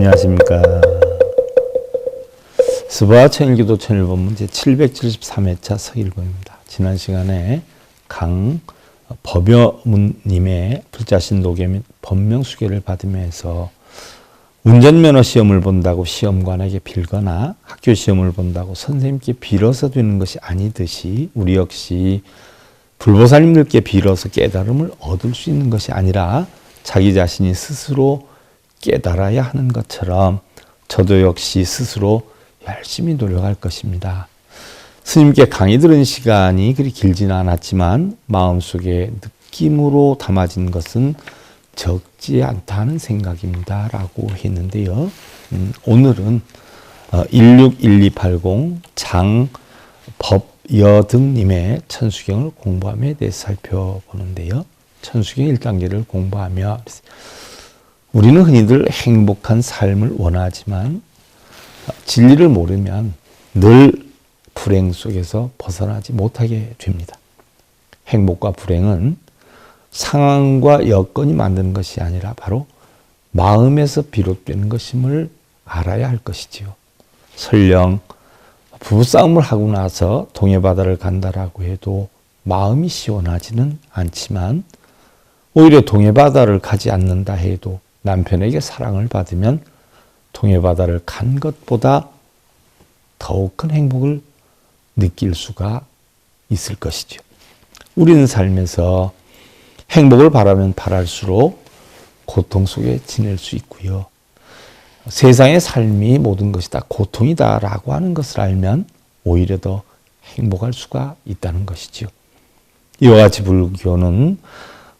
안녕하십니까. 스바 천일기도 천일본 문제 773회차 서일본입니다. 지난 시간에 강 법여문님의 불자신 도계 및 법명 수계를 받으면서 운전면허 시험을 본다고 시험관에게 빌거나 학교 시험을 본다고 선생님께 빌어서 되는 것이 아니듯이 우리 역시 불보살님들께 빌어서 깨달음을 얻을 수 있는 것이 아니라 자기 자신이 스스로 깨달아야 하는 것처럼 저도 역시 스스로 열심히 노력할 것입니다. 스님께 강의 들은 시간이 그리 길지는 않았지만 마음속에 느낌으로 담아진 것은 적지 않다는 생각입니다. 라고 했는데요. 음, 오늘은 161280 장법여등님의 천수경을 공부함에 대해 살펴보는데요. 천수경 1단계를 공부하며 우리는 흔히들 행복한 삶을 원하지만 진리를 모르면 늘 불행 속에서 벗어나지 못하게 됩니다. 행복과 불행은 상황과 여건이 만드는 것이 아니라 바로 마음에서 비롯되는 것임을 알아야 할 것이지요. 설령 부부싸움을 하고 나서 동해바다를 간다라고 해도 마음이 시원하지는 않지만 오히려 동해바다를 가지 않는다 해도 남편에게 사랑을 받으면 동해바다를 간 것보다 더욱 큰 행복을 느낄 수가 있을 것이죠. 우리는 삶에서 행복을 바라면 바랄수록 고통 속에 지낼 수 있고요. 세상의 삶이 모든 것이 다 고통이다라고 하는 것을 알면 오히려 더 행복할 수가 있다는 것이지요. 이와 같이 불교는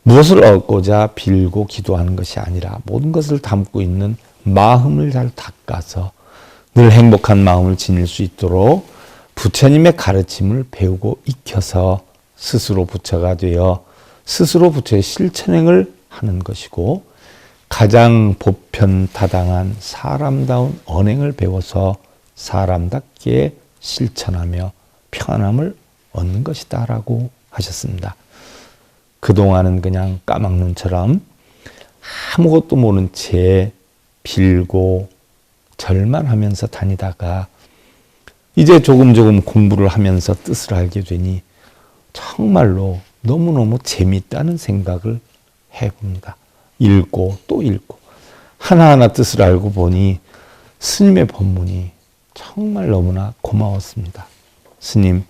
무엇을 얻고자 빌고 기도하는 것이 아니라 모든 것을 담고 있는 마음을 잘 닦아서 늘 행복한 마음을 지닐 수 있도록 부처님의 가르침을 배우고 익혀서 스스로 부처가 되어 스스로 부처의 실천행을 하는 것이고 가장 보편타당한 사람다운 언행을 배워서 사람답게 실천하며 평안함을 얻는 것이다라고 하셨습니다. 그동안은 그냥 까막눈처럼 아무것도 모른 채 빌고 절만 하면서 다니다가 이제 조금 조금 공부를 하면서 뜻을 알게 되니 정말로 너무너무 재밌다는 생각을 해봅니다. 읽고 또 읽고 하나하나 뜻을 알고 보니 스님의 법문이 정말 너무나 고마웠습니다. 스님,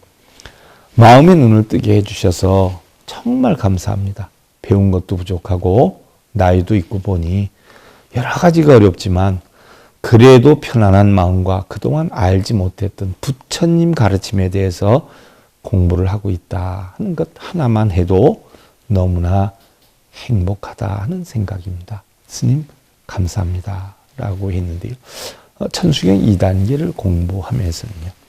마음의 눈을 뜨게 해주셔서 정말 감사합니다. 배운 것도 부족하고 나이도 있고 보니 여러 가지가 어렵지만 그래도 편안한 마음과 그동안 알지 못했던 부처님 가르침에 대해서 공부를 하고 있다 하는 것 하나만 해도 너무나 행복하다 하는 생각입니다. 스님 감사합니다. 라고 했는데요. 어, 천수경 2단계를 공부하면서는요.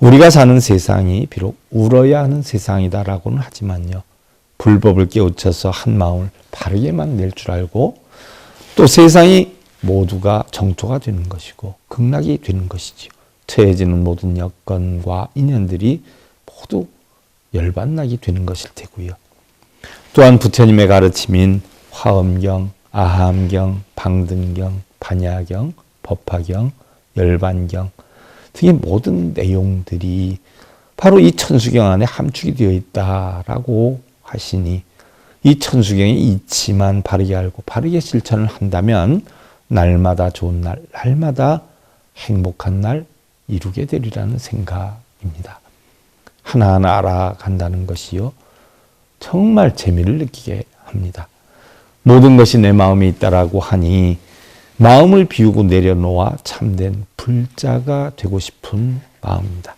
우리가 사는 세상이 비록 울어야 하는 세상이다라고는 하지만요. 불법을 깨우쳐서 한 마음을 바르게만 낼 줄 알고 또 세상이 모두가 정토가 되는 것이고 극락이 되는 것이지요. 처해지는 모든 여건과 인연들이 모두 열반나게 되는 것일 테고요. 또한 부처님의 가르침인 화엄경, 아함경, 방등경, 반야경, 법화경, 열반경 등의 모든 내용들이 바로 이 천수경 안에 함축이 되어 있다라고 하시니 이 천수경의 이치만 바르게 알고 바르게 실천을 한다면 날마다 좋은 날, 날마다 행복한 날 이루게 되리라는 생각입니다. 하나하나 알아간다는 것이요. 정말 재미를 느끼게 합니다. 모든 것이 내 마음에 있다라고 하니 마음을 비우고 내려놓아 참된 불자가 되고 싶은 마음입니다.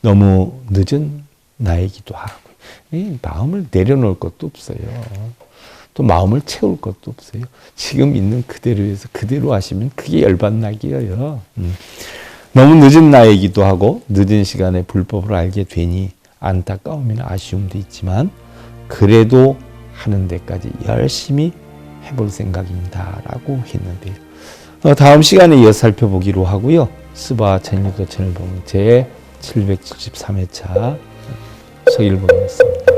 너무 늦은 나이기도 하고 마음을 내려놓을 것도 없어요. 또 마음을 채울 것도 없어요. 지금 있는 그대로에서 그대로 하시면 그게 열받나기예요. 음. 너무 늦은 나이기도 하고 늦은 시간에 불법을 알게 되니 안타까움이나 아쉬움도 있지만 그래도 하는 데까지 열심히 해볼 생각입니다. 라고 했는데요. 어, 다음 시간에 이어 살펴보기로 하고요. 스바 전유도천을 보면 제 773회차 서일본이었습니다.